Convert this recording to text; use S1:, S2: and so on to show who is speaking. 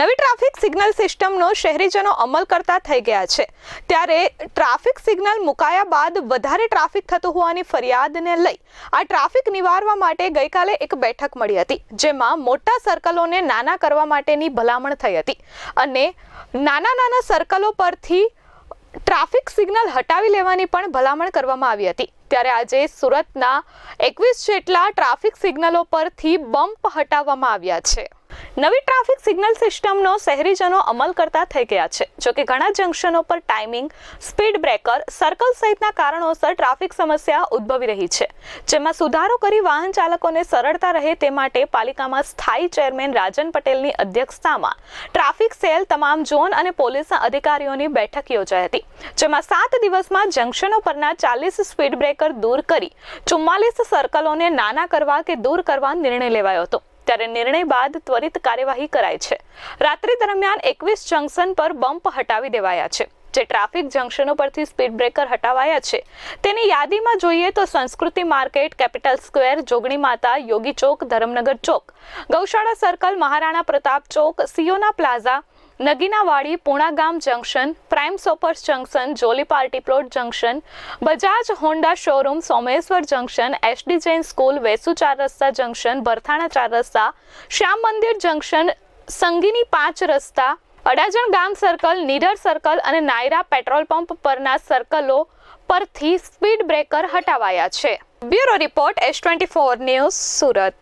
S1: નવી traffic signal સિસ્ટમનો શહેરીજનો અમલ કરતા થઈ ગયા છે. ત્યારે ટ્રાફિક સિગ્નલ મુકાયા બાદ વધારે ટ્રાફિક થતું હોવાની ફરિયાદને લઈ આ ટ્રાફિક નિવારવા માટે ગઈકાલે એક બેઠક મળી હતી, જેમાં મોટા સર્કલોને નાના કરવા માટેની ભલામણ થઈ હતી અને નાના નાના સર્કલો પરથી ટ્રાફિક સિગ્નલ હટાવી લેવાની પણ ભલામણ કરવામાં આવી હતી. ત્યારે આજે સુરતના એકવીસ જેટલા ટ્રાફિક સિગ્નલો પરથી બમ્પ હટાવવામાં આવ્યા છે. નવી ટ્રાફિક સિગ્નલ સિસ્ટમનો શહેરીજનો અમલ કરતા થઈ ગયા છે. જોકે ઘણા જંકશનો પર ટાઈમિંગ, સ્પીડ બ્રેકર, સર્કલ સહિતના કારણોસર ટ્રાફિક સમસ્યા ઉદ્ભવી રહી છે. જેમાં સુધારો કરી વાહન ચાલકોને સરળતા રહે તે માટે પાલિકામાં સ્થાયી ચેરમેન રાજન પટેલની અધ્યક્ષતામાં ટ્રાફિક સેલ તમામ ઝોન અને પોલીસના અધિકારીઓની બેઠક યોજાઈ હતી, જેમાં સાત દિવસમાં જંકશનો પરના ચાલીસ સ્પીડ બ્રેકર દૂર કરી ચુમ્માલીસ સર્કલોને નાના કરવા કે દૂર કરવા નિર્ણય લેવાયો હતો. ત્યારે નિર્ણય બાદ ત્વરિત કાર્યવાહી કરાઈ છે. રાત્રિ દરમિયાન એકવીસ જંકશન પર બમ્પ હટાવી દેવાયા છે. જે ટ્રાફિક જંકશનો પરથી સ્પીડ બ્રેકર હટાવાયા છે. તેની યાદીમાં જોઈએ તો સંસ્કૃતિ માર્કેટ, કેપિટલ સ્ક્વેર, જોગણી માતા, યોગી ચોક, ધરમનગર ચોક, ગૌશાળા સર્કલ, મહારાણા પ્રતાપ ચોક Siyona plaza Naginawadi Punagam junction, prime shoppers junction, jolly party plot junction, Bajaj Honda showroom, Someshwar junction SD Jain school, Vesu ચાર રસ્તા જંકશન ભરથાણા ચાર રસ્તા, શ્યામ મંદિર જંકશન, સંગીની પાંચ રસ્તા, અડાજણ ગામ સર્કલ, નીડર સર્કલ અને નાયરા પેટ્રોલ પંપ પરના સર્કલો પરથી સ્પીડ બ્રેકર હટાવાયા છે. Bureau report S twenty four news Surat.